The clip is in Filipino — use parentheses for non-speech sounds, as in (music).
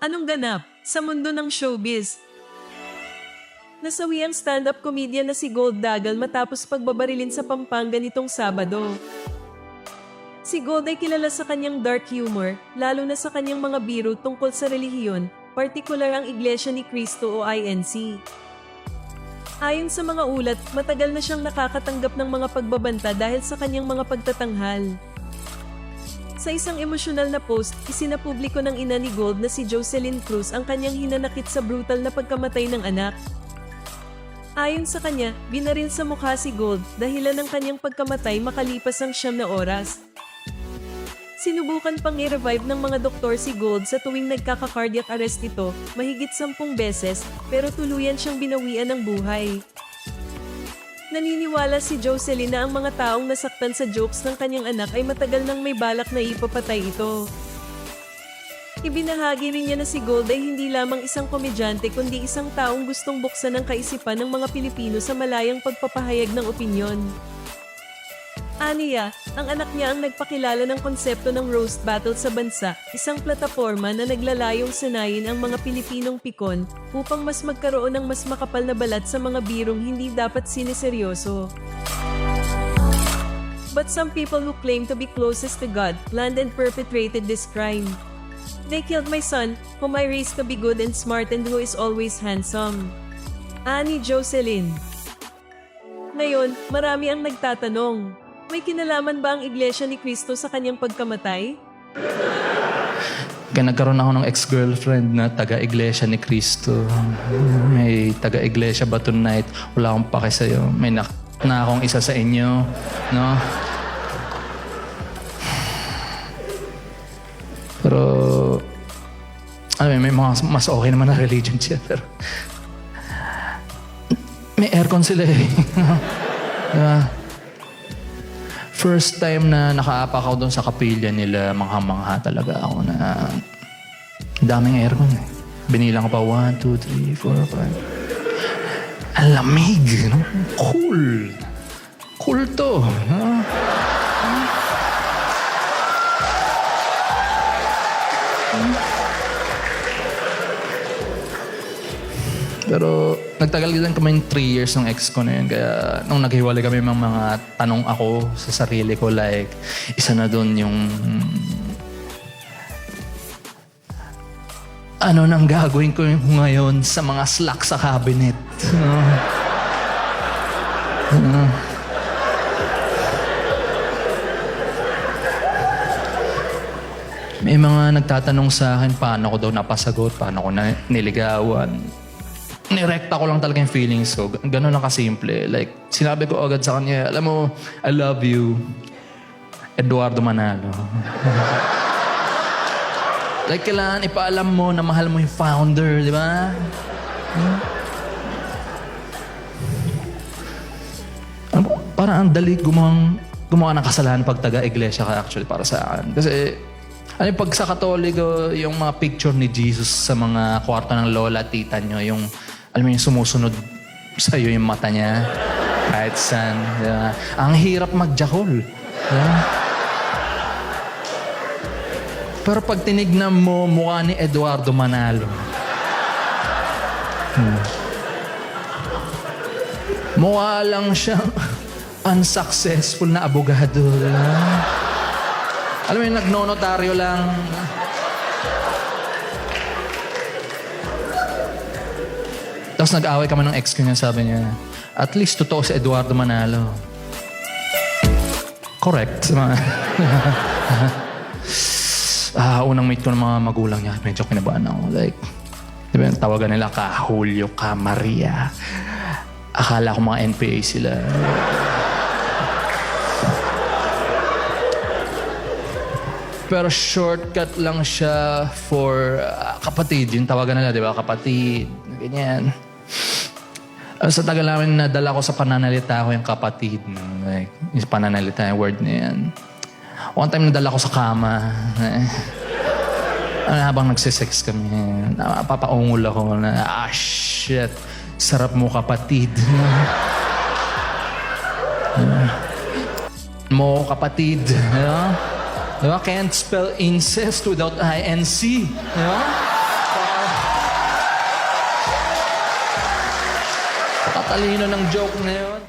Anong ganap sa mundo ng showbiz? Nasawi ang stand-up comedian na si Gold Dagal matapos pagbabarilin sa Pampanga nitong Sabado. Si Gold ay kilala sa kanyang dark humor, lalo na sa kanyang mga biro tungkol sa relihiyon, partikular ang Iglesia ni Cristo o INC. Ayon sa mga ulat, matagal na siyang nakakatanggap ng mga pagbabanta dahil sa kanyang mga pagtatanghal. Sa isang emosyonal na post, isinapubliko ng ina ni Gold na si Jocelyn Cruz ang kanyang hinanakit sa brutal na pagkamatay ng anak. Ayon sa kanya, binaril sa mukha si Gold dahilan ng kanyang pagkamatay makalipas ang siyam na oras. Sinubukan pang i-revive ng mga doktor si Gold sa tuwing nagkaka-cardiac arrest ito mahigit sampung beses pero tuluyan siyang binawian ng buhay. Naniniwala si Jocelyn na ang mga taong nasaktan sa jokes ng kanyang anak ay matagal nang may balak na ipapatay ito. Ibinahagi rin niya na si Gold ay hindi lamang isang komedyante kundi isang taong gustong buksan ang kaisipan ng mga Pilipino sa malayang pagpapahayag ng opinyon. Aniya, ang anak niya ang nagpakilala ng konsepto ng roast battle sa bansa, isang plataforma na naglalayong sanayin ang mga Pilipinong pikon upang mas magkaroon ng mas makapal na balat sa mga birong hindi dapat siniseryoso. But some people who claim to be closest to God planned and perpetrated this crime. They killed my son, whom I raised to be good and smart and who is always handsome. Ani Jocelyn Ngayon, marami ang nagtatanong, may kinalaman ba ang Iglesia ni Cristo sa kanyang pagkamatay? Kaya nagkaroon ako ng ex-girlfriend na taga-iglesia ni Cristo. May taga-iglesia ba tonight? Wala akong pake sa'yo. May nak na akong isa sa inyo. No? Pero, alam may mga mas okay naman na religion siya. Pero, may aircon sila eh. (laughs) diba? First time na nakaapak ako doon sa kapilya nila, mangha-mangha talaga ako na daming aircon eh. Binilang ko pa, 1, 2, 3, 4, 5. Ang lamig, no? Cool. Cool to. No? Pero nagtagal din kami 3 years ng ex ko na yun. Kaya nung naghiwalay kami ng mga tanong ako sa sarili ko like, isa na doon yung ano nang gagawin ko ngayon sa mga slack sa cabinet. No? Ano? May mga nagtatanong sa akin paano ko daw napasagot, paano ko na niligawan. Nirekta ko lang talaga yung feelings ko. Ganun lang kasimple. Like, sinabi ko agad sa kanya, alam mo, I love you, Eduardo Manalo. (laughs) like, kailangan ipaalam mo na mahal mo yung founder, di ba? Hmm? Ano, parang ang dali gumawang, gumawa ng kasalanan pag taga-iglesia ka actually para sa akin. Kasi, ano yung pag sa katoliko, yung mga picture ni Jesus sa mga kwarto ng lola, tita nyo, yung, alam mo yung sumusunod sa iyo yung mata niya. Kahit saan. di ba? Ang hirap magjakol. di ba? Pero pag tinignan mo, mukha ni Eduardo Manalo. Hmm. Mukha lang siyang unsuccessful na abogado. di ba? Alam mo yung nagnonotaryo lang. Tapos nag-away kami ng ex ko niya, sabi niya, at least totoo si Eduardo Manalo. Correct. (laughs) ah, unang meet ko ng mga magulang niya, medyo kinabahan ako. Like, di ba, tawagan nila ka Julio, ka Maria. Akala ko mga NPA sila. Pero shortcut lang siya for ah, kapatid. Yung tawagan nila, di ba? Kapatid. Ganyan. Sa tagal namin nadala ko sa pananalita ko yung kapatid. Like, yung pananalita, yung word na yan. One time nadala ko sa kama. (laughs) Ano, habang nagsisex kami, napapaungol ako na, ah, shit, sarap mo kapatid. (laughs) mo kapatid. You know? Diba? Can't spell incest without INC. Diba? Katalino ng joke na yun.